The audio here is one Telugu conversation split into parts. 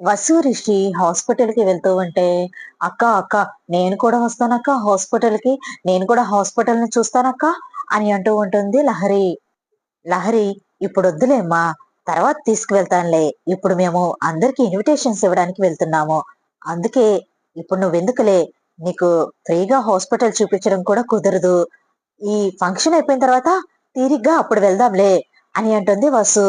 వసు రిషి హాస్పిటల్కి వెళ్తూ ఉంటే అక్క అక్క నేను కూడా వస్తానక్క హాస్పిటల్కి నేను కూడా హాస్పిటల్ని చూస్తానక్క అని అంటూ ఉంటుంది లహరి. లహరి ఇప్పుడు వద్దులేమ్మా తర్వాత తీసుకువెళ్తానులే ఇప్పుడు మేము అందరికి ఇన్విటేషన్స్ ఇవ్వడానికి వెళ్తున్నాము. అందుకే ఇప్పుడు నువ్వెందుకులే నీకు ఫ్రీగా హాస్పిటల్ చూపించడం కూడా కుదరదు. ఈ ఫంక్షన్ అయిపోయిన తర్వాత తీరిగ్గా అప్పుడు వెళ్దాంలే అని అంటుంది వసు.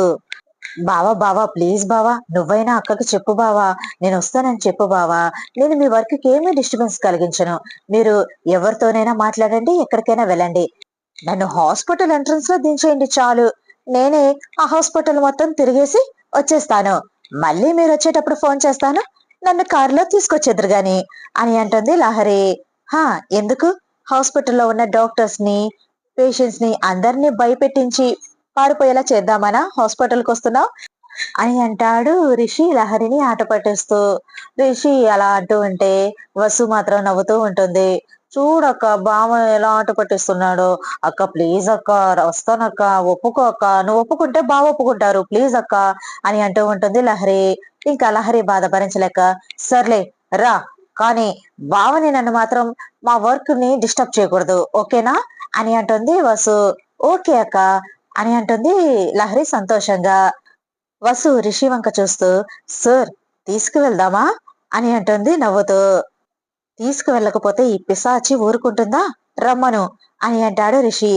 బావా బావా ప్లీజ్ బావా నువ్వైనా అక్కకి చెప్పు బావా నేను వస్తానని చెప్పు బావా. నేను మీ వర్క్కి ఏమీ డిస్టర్బెన్స్ కలిగించను. మీరు ఎవరితోనైనా మాట్లాడండి ఎక్కడికైనా వెళ్ళండి. నన్ను హాస్పిటల్ ఎంట్రన్స్లో దించేయండి చాలు. నేనే ఆ హాస్పిటల్ మొత్తం తిరిగేసి వచ్చేస్తాను. మళ్ళీ మీరు వచ్చేటప్పుడు ఫోన్ చేస్తాను. నన్ను కారులో తీసుకొచ్చేద్దరు గాని అని అంటుంది లహరి. హా ఎందుకు? హాస్పిటల్లో ఉన్న డాక్టర్స్ని పేషెంట్స్ని అందరినీ భయపెట్టించి పారిపోయేలా చేద్దామనా? హాస్పిటల్కి వస్తున్నావు? అని అంటాడు రిషి లహరిని ఆట పట్టేస్తూ. రిషి అలా అంటూ ఉంటే వసు మాత్రం నవ్వుతూ ఉంటుంది. చూడక్క బావ ఎలా ఆట పట్టిస్తున్నాడు. అక్క ప్లీజ్ అక్క వస్తానక్క ఒప్పుకో అక్క. నువ్వు ఒప్పుకుంటే బావ ఒప్పుకుంటారు. ప్లీజ్ అక్క అని అంటూ ఉంటుంది లహరి. ఇంకా లహరి బాధ భరించలేక సర్లే రా. కానీ బావని నన్ను మాత్రం మా వర్క్ని డిస్టర్బ్ చేయకూడదు. ఓకేనా? అని అంటుంది వసు. ఓకే అక్క. అని అంటుంది లహరి సంతోషంగా. వసు రిషి వంక చూస్తూ సార్ తీసుకువెళ్దామా? అని అంటుంది నవ్వుతూ. తీసుకువెళ్ళకపోతే ఈ పిసాచి ఊరుకుంటుందా? రమ్మను అని అంటాడు రిషి.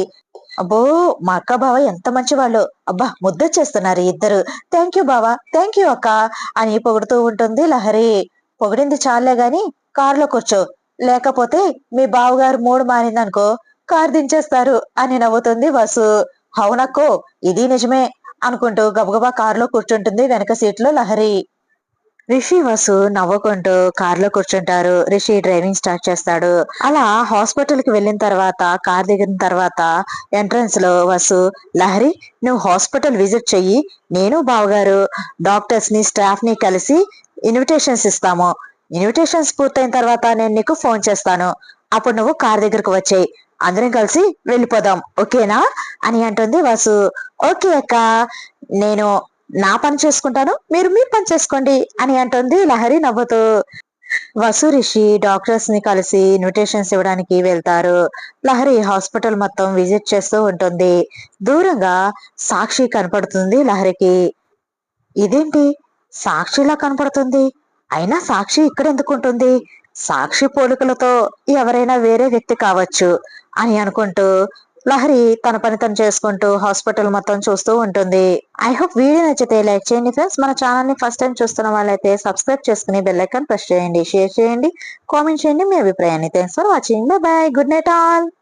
అబ్బో మా అక్క బావ ఎంత మంచి వాళ్ళు అబ్బా ముద్దొచ్చేస్తున్నారు ఇద్దరు. థ్యాంక్ యూ బావా థ్యాంక్ యూ అక్క అని పొగుడుతూ ఉంటుంది లహరి. పొగిడింది చాలే గాని కారులో కూర్చో. లేకపోతే మీ బావగారు మూడు మారిందనుకో కారు దించేస్తారు అని నవ్వుతుంది వసు. అవునక్కో ఇది నిజమే అనుకుంటూ గబగబా కారులో కూర్చుంటుంది వెనక సీట్లో లహరి. రిషి వసు నవ్వుకుంటూ కారులో కూర్చుంటారు. రిషి డ్రైవింగ్ స్టార్ట్ చేస్తాడు. అలా హాస్పిటల్కి వెళ్ళిన తర్వాత కార్ దిగిన తర్వాత ఎంట్రన్స్లో వసు లహరి నువ్వు హాస్పిటల్ విజిట్ చెయ్యి నేను బావగారు డాక్టర్స్ని స్టాఫ్ని కలిసి ఇన్విటేషన్స్ ఇస్తాము. ఇన్విటేషన్స్ పూర్తయిన తర్వాత నేను నీకు ఫోన్ చేస్తాను. అప్పుడు నువ్వు కార్ దగ్గరకు వచ్చేయి. అందరం కలిసి వెళ్ళిపోదాం ఓకేనా? అని అంటుంది వసు. ఓకే అక్క నేను నా పని చేసుకుంటాను మీరు మీ పని చేసుకోండి అని అంటుంది లహరి నవ్వుతూ. వసు రిషి డాక్టర్స్ని కలిసి న్యూట్రిషన్స్ ఇవ్వడానికి వెళ్తారు. లహరి హాస్పిటల్ మొత్తం విజిట్ చేస్తూ ఉంటుంది. దూరంగా సాక్షి కనపడుతుంది లహరికి. ఇదేంటి? సాక్షిలా కనపడుతుంది? అయినా సాక్షి ఇక్కడ ఎందుకు ఉంటుంది? సాక్షి పోలికలతో ఎవరైనా వేరే వ్యక్తి కావచ్చు అని అనుకుంటూ లహరి తన పని తను చేసుకుంటూ హాస్పిటల్ మొత్తం చూస్తూ ఉంటుంది. ఐ హోప్ వీడియో నచ్చితే లైక్ చేయండి ఫ్రెండ్స్. మన ఛానల్ని ఫస్ట్ టైం చూస్తున్న వాళ్ళైతే సబ్స్క్రైబ్ చేసుకుని బెల్ ఐకాన్ ప్రెస్ చేయండి. షేర్ చేయండి. కామెంట్ చేయండి మీ అభిప్రాయాన్ని. Thanks for watching bye bye good night all